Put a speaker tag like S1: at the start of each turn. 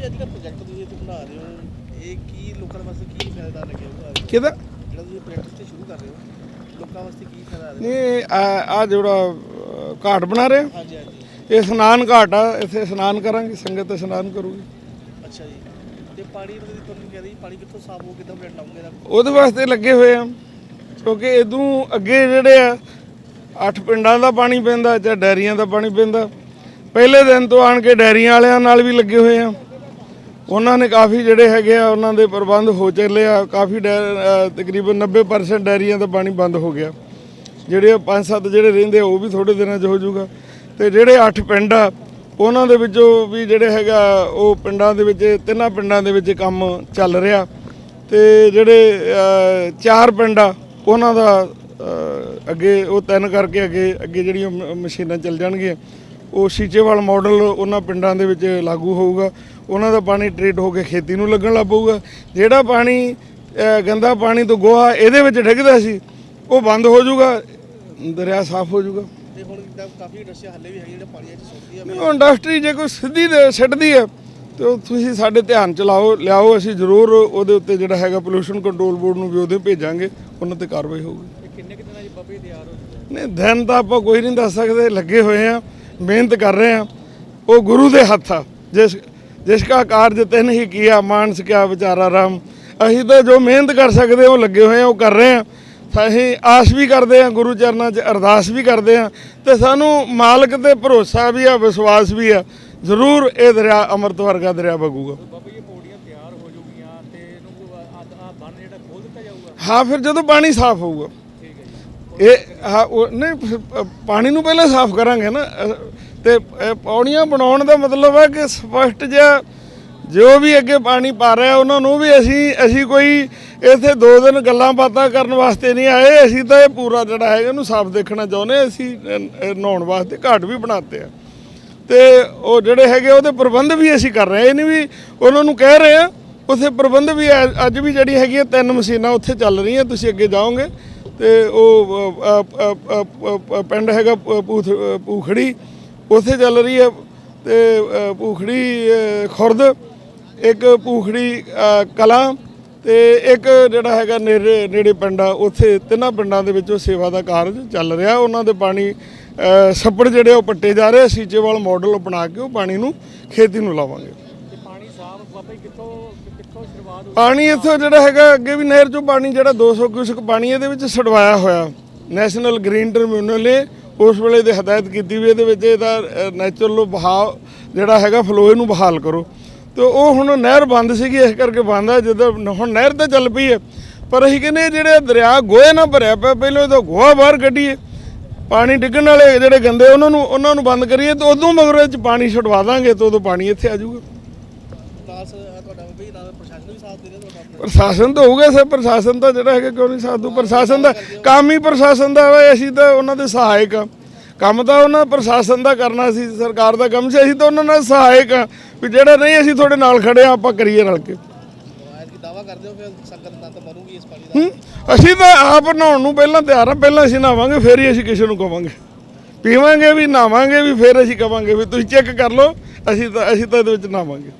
S1: ਬਾਬਾ ਜੀ ਅੱਜ ਦਾ ਪ੍ਰੋਜੈਕਟ ਤੁਸੀਂ ਇੱਥੇ ਬਣਾ ਰਹੇ ਹੋ ਇਹ ਕੀ ਲੋਕਾਂ ਵਾਸਤੇ ਕੀ ਫਾਇਦਾ ਲੱਗਿਆ ਹੋਊਗਾ
S2: ਕਿਹਦਾ?
S1: ਜਿਹੜਾ ਤੁਸੀਂ ਪ੍ਰੋਜੈਕਟ ਤੇ ਸ਼ੁਰੂ ਕਰ ਰਹੇ ਹੋ ਲੋਕਾਂ ਵਾਸਤੇ ਕੀ ਫਾਇਦਾ ਆ ਰਿਹਾ
S2: ਨਹੀਂ ਆ ਜਿਹੜਾ ਅ, ਘਾਟ ਬਣਾ ਰਹੇ?
S1: ਹਾਂਜੀ ਹਾਂਜੀ।
S2: ਇਹ ਇਸ਼ਨਾਨ ਘਾਟ ਆ ਇੱਥੇ ਇਸ਼ਨਾਨ ਕਰਾਂਗੇ ਸੰਗਤ ਇਸ਼ਨਾਨ ਕਰੂਗੀ।
S1: ਅੱਛਾ ਜੀ। ਤੇ ਪਾਣੀ ਮਤਲਬ ਤੁਹਾਨੂੰ ਕਹਿੰਦੇ ਪਾਣੀ ਕਿੱਥੋਂ ਸਾਫ਼ ਹੋ ਕਿੱਦਾਂ ਪ੍ਰੋਜੈਕਟ ਲਾਉਂਗੇ ਦਾ
S2: ਉਹਦੇ ਵਾਸਤੇ ਲੱਗੇ ਹੋਏ ਆ। ਕਿਉਂਕਿ ਇਦੋਂ ਅੱਗੇ ਜਿਹੜੇ ਆ ਅੱਠ ਪਿੰਡਾਂ ਦਾ ਪਾਣੀ ਪੈਂਦਾ ਜਾਂ ਡੈਰੀਆਂ ਦਾ ਪਾਣੀ ਪੈਂਦਾ। ਪਹਿਲੇ ਦਿਨ ਤੋਂ ਆਣ ਕੇ ਡੈਰੀਆਂ ਵਾਲਿਆਂ ਨਾਲ ਵੀ ਲੱਗੇ ਹੋਏ ਆ। ਉਹਨਾਂ ਨੇ ਕਾਫੀ ਜਿਹੜੇ ਹੈਗੇ ਆ, ਉਹਨਾਂ ਦੇ ਪ੍ਰਬੰਧ ਹੋ ਚੱਲੇ ਆ। ਕਾਫੀ ਡੈ- ਤਕਰੀਬਨ 90% ਡੈਰੀਆਂ ਦਾ ਪਾਣੀ ਬੰਦ ਹੋ ਗਿਆ। ਜਿਹੜੇ ਪੰਜ ਸੱਤ ਜਿਹੜੇ ਰਹਿੰਦੇ ਆ, ਉਹ ਵੀ ਥੋੜੇ ਦਿਨਾਂ 'ਚ ਹੋ ਜਾਊਗਾ। ਤੇ ਜਿਹੜੇ ਅੱਠ ਪਿੰਡ ਆ, ਉਹਨਾਂ ਦੇ ਵਿੱਚੋਂ ਵੀ ਜਿਹੜੇ ਹੈਗਾ, ਉਹ ਪਿੰਡਾਂ ਦੇ ਵਿੱਚ, ਤਿੰਨਾਂ ਪਿੰਡਾਂ ਦੇ ਵਿੱਚ ਕੰਮ ਚੱਲ ਰਿਹਾ। ਤੇ ਜਿਹੜੇ ਚਾਰ ਪਿੰਡ ਆ, ਉਹਨਾਂ ਦਾ ਅੱਗੇ, ਉਹ ਤਿੰਨ ਕਰਕੇ ਅੱਗੇ ਅੱਗੇ ਜਿਹੜੀਆਂ ਮ- ਮਸ਼ੀਨਾਂ ਚੱਲ ਜਾਣਗੀਆਂ। ਉਹ ਸੀਚੇਵਾਲ ਮਾਡਲ ਉਹਨਾਂ ਪਿੰਡਾਂ ਦੇ ਵਿੱਚ ਲਾਗੂ ਹੋਊਗਾ। ਉਹਨਾਂ ਦਾ ਪਾਣੀ ਟ੍ਰੀਟ ਹੋ ਕੇ ਖੇਤੀ ਨੂੰ ਲੱਗਣ ਲੱਗ ਪਊਗਾ। ਜਿਹੜਾ ਪਾਣੀ ਗੰਦਾ ਪਾਣੀ ਤੋਂ ਗੋਹਾ ਇਹਦੇ ਵਿੱਚ ਡਿੱਗਦਾ ਸੀ ਉਹ ਬੰਦ ਹੋ ਜਾਊਗਾ ਦਰਿਆ ਸਾਫ਼ ਹੋ ਜਾਊਗਾ।
S1: ਤੇ ਹੁਣ ਕਾਫੀ ਇੰਡਸਟਰੀਆਂ ਹੱਲੇ ਵੀ ਹੈਗੀਆਂ ਜਿਹੜੇ ਪਾਣੀ 'ਚ ਸੁੱਟਦੀ ਆ।
S2: ਨਹੀਂ ਇੰਡਸਟਰੀ ਜੇ ਕੋਈ ਸਿੱਧੀ ਦੇ ਸਿੱਟਦੀ ਹੈ ਤੇ ਤੁਸੀਂ ਸਾਡੇ ਧਿਆਨ ਚ ਲਾਓ ਲਿਆਓ ਅਸੀਂ ਜ਼ਰੂਰ ਉਹਦੇ ਉੱਤੇ ਜਿਹੜਾ ਹੈਗਾ ਪੋਲੂਸ਼ਨ ਕੰਟਰੋਲ ਬੋਰਡ ਨੂੰ ਵੀ ਉਹਦੇ ਭੇਜਾਂਗੇ ਉਹਨਾਂ ਤੇ ਕਾਰਵਾਈ ਹੋਊਗੀ।
S1: ਕਿੰਨੇ ਕਿ ਦਿਨਾਂ 'ਚ ਬੱਬੇ ਤਿਆਰ ਹੋ
S2: ਨਹੀਂ ਦਿਨ ਤਾਂ ਆਪਾਂ ਕੋਈ ਨਹੀਂ ਦੱਸ ਸਕਦੇ ਲੱਗੇ ਹੋਏ ਆ। ਮਿਹਨਤ ਕਰ ਰਹੇ ਆ ਉਹ ਗੁਰੂ ਦੇ ਹੱਥ ਆ। ਜਿਸ ਜਿਸ ਕਾ ਕਾਰਜ ਤਿੰਨ ਹੀ ਕੀਆ, ਮਾਨਸ ਕਿਆ ਵਿਚਾਰਾ ਰਾਮ। ਅਸੀਂ ਤਾਂ ਜੋ ਮਿਹਨਤ ਕਰ ਸਕਦੇ ਉਹ ਲੱਗੇ ਹੋਏ ਆ ਉਹ ਕਰ ਰਹੇ ਆ ਅਸੀਂ ਆਸ ਵੀ ਕਰਦੇ ਆ ਗੁਰੂ ਚਰਨਾਂ 'ਚ ਅਰਦਾਸ ਵੀ ਕਰਦੇ ਆ ਤੇ ਸਾਨੂੰ ਮਾਲਕ ਤੇ ਭਰੋਸਾ ਵੀ ਆ, ਵਿਸ਼ਵਾਸ ਵੀ ਆ। ਜ਼ਰੂਰ ਇਹ ਦਰਿਆ ਅੰਮ੍ਰਿਤ ਵਰਗਾ ਦਰਿਆ ਵਗੂਗਾ।
S1: ਹਾਂ,
S2: ਫਿਰ ਜਦੋਂ ਪਾਣੀ ਸਾਫ਼ ਹੋਊਗਾ। ਇਹ ਹਾਂ ਉਹ ਨਹੀਂ ਪਾਣੀ ਨੂੰ ਪਹਿਲਾਂ ਸਾਫ਼ ਕਰਾਂਗੇ ਨਾ। ਅ, ਤੇ ਪੌੜੀਆਂ ਬਣਾਉਣ ਦਾ ਮਤਲਬ ਹੈ ਕਿ ਸਪਸ਼ਟ ਜਿਹਾ ਜੋ ਵੀ ਅੱਗੇ ਪਾਣੀ ਪਾ ਰਿਹਾ ਉਹਨਾਂ ਨੂੰ ਵੀ ਅਸੀਂ ਅਸੀਂ ਕੋਈ ਇੱਥੇ ਦੋ ਦਿਨ ਗੱਲਾਂ ਬਾਤਾਂ ਕਰਨ ਵਾਸਤੇ ਨਹੀਂ ਆਏ। ਅਸੀਂ ਤਾਂ ਇਹ ਪੂਰਾ ਜਿਹੜਾ ਹੈਗਾ ਇਹਨੂੰ ਸਾਫ਼ ਦੇਖਣਾ ਚਾਹੁੰਦੇ ਅਸੀਂ ਨਹਾਉਣ ਵਾਸਤੇ ਘਾਟ ਵੀ ਬਣਾਤੇ ਆ। ਤੇ ਉਹ ਜਿਹੜੇ ਹੈਗੇ ਉਹਦੇ ਪ੍ਰਬੰਧ ਵੀ ਅਸੀਂ ਕਰ ਰਹੇ ਹਾਂ। ਇਹ ਨਹੀਂ ਵੀ ਉਹਨਾਂ ਨੂੰ ਕਹਿ ਰਹੇ ਆ ਉੱਥੇ ਪ੍ਰਬੰਧ ਵੀ ਅੱਜ ਵੀ ਜਿਹੜੀ ਹੈਗੀਆਂ ਤਿੰਨ ਮਸ਼ੀਨਾਂ ਉੱਥੇ ਚੱਲ ਰਹੀਆਂ। ਤੁਸੀਂ ਅੱਗੇ ਜਾਓਗੇ। ਤੇ ਉਹ ਪਿੰਡ ਹੈਗਾ ਪ- ਪੂਥ ਪੂਖੜੀ ਉੱਥੇ ਚੱਲ ਰਹੀ ਹੈ ਤੇ ਅ, ਪੂਖੜੀ ਖੁਰਦ ਇੱਕ ਪੂਖੜੀ ਅ, ਕਲਾਂ ਤੇ ਇੱਕ ਜਿਹੜਾ ਹੈਗਾ ਨੇੜੇ ਨੇੜੇ ਪਿੰਡ ਆ। ਉੱਥੇ ਤਿੰਨਾਂ ਪਿੰਡਾਂ ਦੇ ਵਿੱਚ ਉਹ ਸੇਵਾ ਦਾ ਕਾਰਜ ਚੱਲ ਰਿਹਾ। ਉਹਨਾਂ ਦੇ ਪਾਣੀ ਅ, ਛੱਪੜ ਜਿਹੜੇ ਉਹ ਪੱਟੇ ਜਾ ਰਹੇ ਆ, ਸੀਚੇਵਾਲ ਮਾਡਲ ਬਣਾ ਕੇ ਉਹ ਪਾਣੀ ਨੂੰ ਖੇਤੀ ਨੂੰ ਲਾਵਾਂਗੇ।
S1: ਪਾਣੀ ਸਾਫ਼ ਬਾਬਾ ਕਿੱਥੋਂ
S2: ਪਾਣੀ ਇੱਥੋਂ ਜਿਹੜਾ ਹੈਗਾ, ਅੱਗੇ ਵੀ ਨਹਿਰ ਚੋਂ ਪਾਣੀ, ਜਿਹੜਾ 200 ਕਿਊਸਕ ਪਾਣੀ ਇਹਦੇ ਵਿੱਚ ਛਡਵਾਇਆ ਹੋਇਆ। ਨੈਸ਼ਨਲ ਗ੍ਰੀਨ ਟ੍ਰਿਬਿਊਨਲ ਨੇ ਉਸ ਵੇਲੇ ਦੇ ਹਦਾਇਤ ਕੀਤੀ ਵੀ ਇਹਦੇ ਵਿੱਚ ਇਹਦਾ ਨੈਚੁਰਲ ਬਹਾਅ ਜਿਹੜਾ ਹੈਗਾ ਫਲੋਏ ਨੂੰ ਬਹਾਲ ਕਰੋ। ਤੇ ਉਹ ਹੁਣ ਨਹਿਰ ਬੰਦ ਸੀਗੀ, ਇਸ ਕਰਕੇ ਬੰਦ ਹੈ ਜਦੋਂ ਹੁਣ ਨਹਿਰ ਤਾਂ ਚੱਲ ਪਈ ਹੈ ਪਰ ਅਸੀਂ ਕਹਿੰਦੇ ਜਿਹੜੇ ਦਰਿਆ ਗੋਹੇ ਨਾਲ ਭਰਿਆ ਪਿਆ, ਪਹਿਲਾਂ ਇਹਦਾ ਗੋਹਾ ਬਾਹਰ ਕੱਢੀਏ। ਪਾਣੀ ਡਿੱਗਣ ਵਾਲੇ ਜਿਹੜੇ ਗੰਦੇ ਉਹਨਾਂ ਨੂੰ ਉਹਨਾਂ ਨੂੰ ਬੰਦ ਕਰੀਏ ਤੇ ਉਦੋਂ ਮਗਰੋਂ ਇਹ ਚ ਪਾਣੀ ਛਡਵਾ ਦਾਂਗੇ ਤੇ ਉਦੋਂ ਪਾਣੀ ਇੱਥੇ ਆ ਜਾਊਗਾ
S1: ਨਾਲ ਸ- ਤੁਹਾਡਾ ਬਾਬਾ ਜੀ ਨਾਲ ਪ੍ਰਸ਼ਾਸਨ
S2: ਤਾਂ ਹੋਊਗਾ ਸਰ, ਪ੍ਰਸ਼ਾਸਨ ਤਾਂ ਜਿਹੜਾ ਹੈਗਾ ਕਿਉਂ ਨਹੀਂ ਸਾਥ ਦੂ ਪ੍ਰਸ਼ਾਸਨ ਦਾ ਕੰਮ ਹੀ ਪ੍ਰਸ਼ਾਸਨ ਦਾ ਵਾ ਅਸੀਂ ਤਾਂ ਉਹਨਾਂ ਦੇ ਸਹਾਇਕ ਆ। ਕੰਮ ਤਾਂ ਉਹਨਾਂ ਪ੍ਰਸ਼ਾਸਨ ਦਾ ਕਰਨਾ ਸੀ, ਸਰਕਾਰ ਦਾ ਕੰਮ ਸੀ, ਅਸੀਂ ਤਾਂ ਉਹਨਾਂ ਨਾਲ ਸਹਾਇਕ ਆ। ਵੀ ਜਿਹੜਾ ਨਹੀਂ, ਅਸੀਂ ਤੁਹਾਡੇ ਨਾਲ ਖੜੇ ਆ, ਆਪਾਂ ਕਰੀਏ ਰਲ ਕੇ।
S1: ਦਾਵਾ ਕਰਦੇ ਹੋ? ਫਿਰ ਸੰਗਤ ਨੰਦ ਮਰੂਗੀ ਇਸ ਪਾਣੀ ਦਾ
S2: ਅਸੀਂ ਤਾਂ ਆਪ ਨਹਾਉਣ ਨੂੰ ਪਹਿਲਾਂ ਤਿਆਰ ਆ, ਪਹਿਲਾਂ ਅਸੀਂ ਨਹਾਵਾਂਗੇ, ਫਿਰ ਹੀ ਅਸੀਂ ਕਿਸੇ ਨੂੰ ਕਵਾਂਗੇ। ਪੀਵਾਂਗੇ ਵੀ, ਨਹਾਵਾਂਗੇ ਵੀ, ਫਿਰ ਅਸੀਂ ਕਵਾਂਗੇ ਵੀ ਤੁਸੀਂ ਚੈੱਕ ਕਰ ਲਓ, ਅਸੀਂ ਤਾਂ ਅਸੀਂ ਤਾਂ ਇਹਦੇ ਵਿੱਚ ਨਹਾਵਾਂਗੇ।